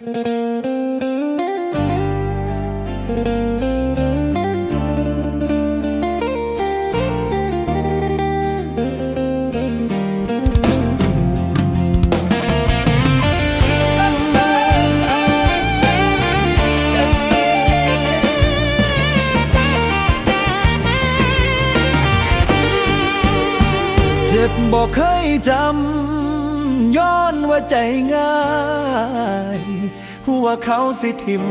เจ็บบอกเคยจำ ย้อนว่าใจง่ายว่าเขาสิทิม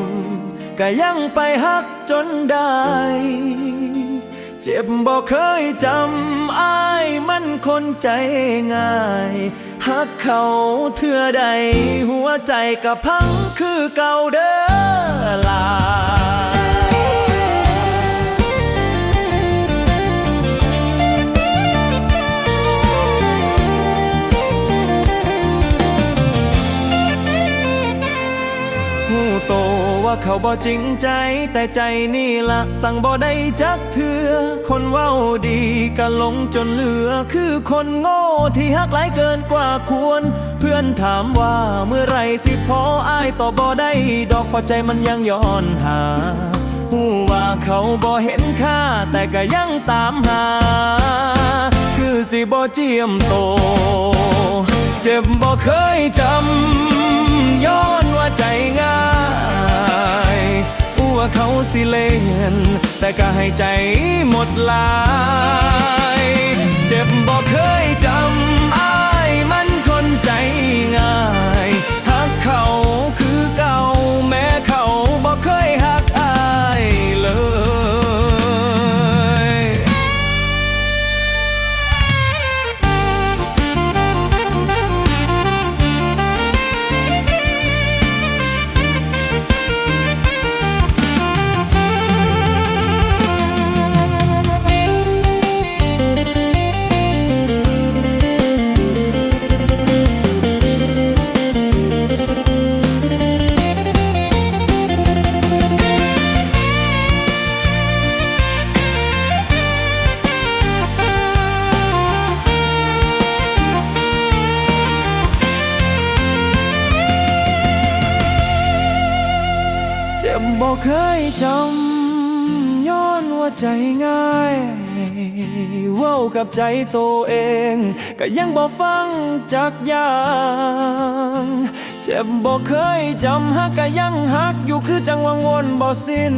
ก็ยังไปฮักจนได้ เจ็บบอกเคยจำอายมันคนใจง่ายฮักเขาเทื่อใด หัวใจกับพังคือเก่าเด้อลา ว่าเขาบ่จริงใจ แต่ใจนี่ละสั่งบ่ได้จักเถือ คนเว้าดีก็หลงจนเหลือ คือคนโง่ที่ฮักหลายเกินกว่าควร เพื่อนถามว่าเมื่อไรสิพออายต่อบ่ได้ ดอกพอใจมันยังย้อนหาหูว่าเขาบ่เห็นค่า แต่ก็ยังตามหา คือสิบ่เจียมโต เจ็บบ่เคยจำ ย้อนว่าใจง่ายว่าเขาสิเล่นแต่ก็ให้ใจหมดลาย เจ็บอกเคยจำย้อนว่าใจง่ายเว้ากับใจตัวเอง ก็ยังบ่ฟังจักยางเจ็บบอกเคยจำฮักก็ยังฮักอยู่คือจังวังวนบ่สิ้น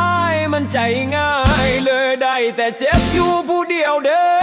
อายมันใจง่ายเลยได้แต่เจ็บอยู่ผู้เดียวเด้อ